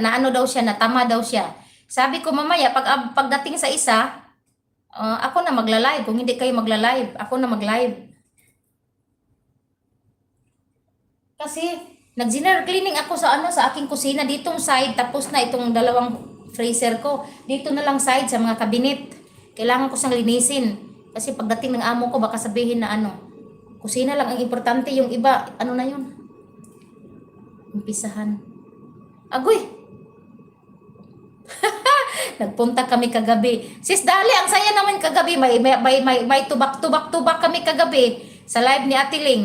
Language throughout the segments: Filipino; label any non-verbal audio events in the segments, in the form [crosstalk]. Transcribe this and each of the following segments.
na ano daw siya, natama daw siya. Sabi ko mamaya, pag, pagdating sa isa, ah, ako na magla-live. Kung hindi kayo magla-live, ako na mag-live. Kasi, nag-general cleaning ako sa ano sa aking kusina ditong side tapos na itong dalawang freezer ko. Dito na lang side sa mga kabinet. Kailangan ko siyang linisin. Kasi pagdating ng amo ko baka sabihin na ano, kusina lang ang importante yung iba, ano na yun? Umpisahan. Agoy! Nagpunta kami kagabi. Sis Dali, ang saya naman kagabi. May, may, may, may, tubak-tubak-tubak kami kagabi sa live ni Ate Ling.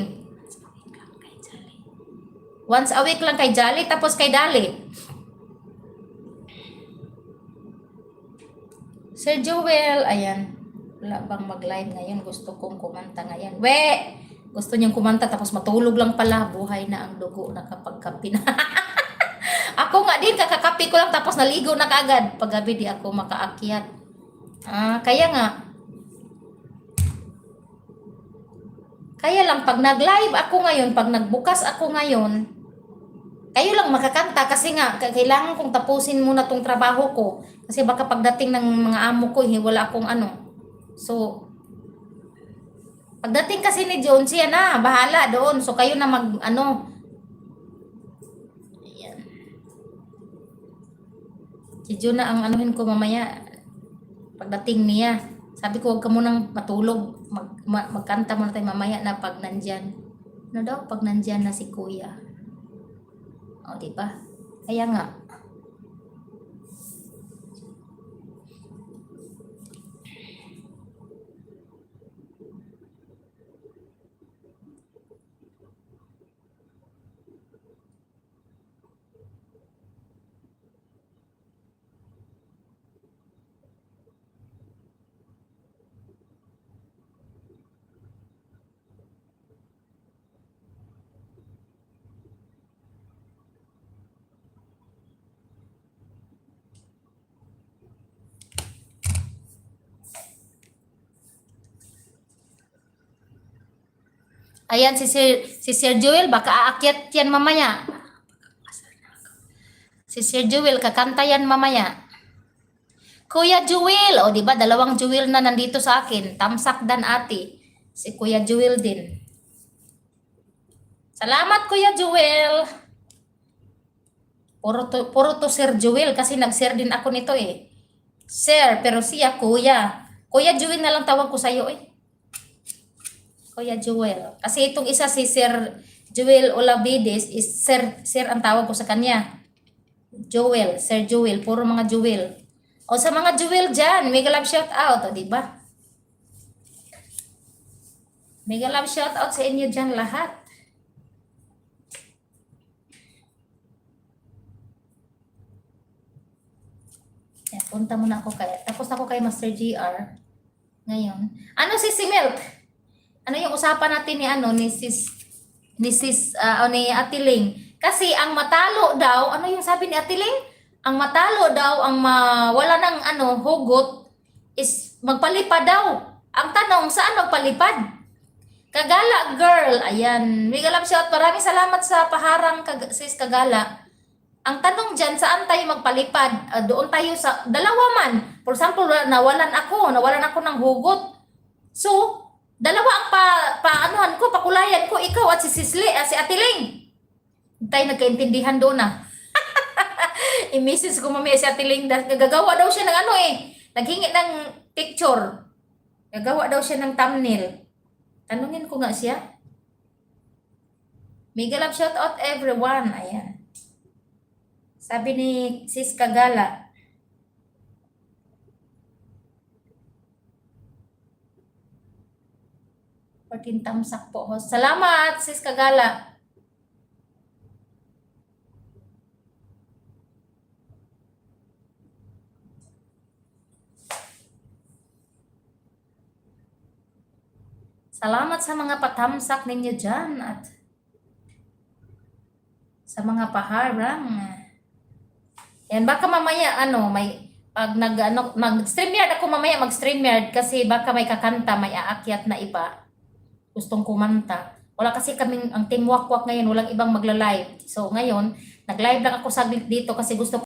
Once a week lang kay Jolly, tapos kay Dali. Sir Joel, ayan. Wala bang mag-live ngayon? Gusto kong kumanta ngayon. We! Gusto niyang kumanta tapos matulog lang pala. Buhay na ang dugo na kapag kapi na. [laughs] ako nga din, kakakapi ko lang tapos naligo na kaagad. Paggabi di ako makaakyat. Ah, kaya nga. Kaya lang, pag nag-live ako ngayon, pag nagbukas ako ngayon, kayo lang makakanta kasi nga kailangan kong tapusin muna tong trabaho ko kasi baka pagdating ng mga amo ko eh, wala akong ano so pagdating kasi ni John siya na bahala doon so kayo na mag ano Ayan. Si John na ang anuhin ko mamaya pagdating niya sabi ko huwag ka munang matulog mag, ma- magkanta muna tayo mamaya na pag nandyan ano daw pag nandyan na si kuya o, di ba? Kaya nga. Ayan si Sir, si Sir Joel, baka aakyat yan mamaya. Si Sir Joel, kakanta yan mamaya. Kuya Joel, o di ba dalawang Joel na nandito sa akin, Tamsak dan Ate. Si Kuya Joel din. Salamat Kuya Joel. Puro to, puro to Sir Joel kasi nag-share din ako nito eh. Sir, pero siya Kuya. Kuya Joel na lang tawag ko sa'yo eh. Kuya Joel. Kasi itong isa si Sir Joel Olavides is Sir, Sir ang tawag ko sa kanya. Joel, Sir Joel, puro mga Joel. O sa mga Joel dyan, mega love shout out, o di ba? Mega love shout out sa inyo dyan lahat. Punta muna ako kay, tapos ako kay Master GR. Ngayon. Ano si si Milk? Ano yung usapan natin ni ano ni sis ni sis o ni Atiling? Kasi ang matalo daw, ano yung sabi ni Atiling? Ang matalo daw, ang mawala ng ano hugot is magpalipad daw. Ang tanong, saan magpalipad? Kagala girl, ayan. Mega love shout. Maraming salamat sa paharang kag sis Kagala. Ang tanong dyan, saan tayo magpalipad? Ah, doon tayo sa, dalawa man. For example, nawalan ako, nawalan ako ng hugot. So, dalawa ang pa, paanuhan ko, pakulayan ko, ikaw at si Sisli, at si Atiling. Tayo nagkaintindihan doon [laughs] na. I-message ko mamaya si Atiling, gagawa daw siya ng ano eh. Naghingi ng picture. Gagawa daw siya ng thumbnail. Tanungin ko nga siya. Mega shout out everyone. Ayan. Sabi ni Sis Kagala, Fourteen tamsak po. host. Salamat, Sis Kagala. Salamat sa mga patamsak ninyo dyan at sa mga paharang. Yan, baka mamaya, ano, may, pag nag, ano, mag-streamyard ako mamaya, mag-streamyard kasi baka may kakanta, may aakyat na iba. Gustong kumanta. Wala kasi kaming, ang team Wakwak ngayon, walang ibang magla-live. So, ngayon, nag-live lang ako saglit dito kasi gusto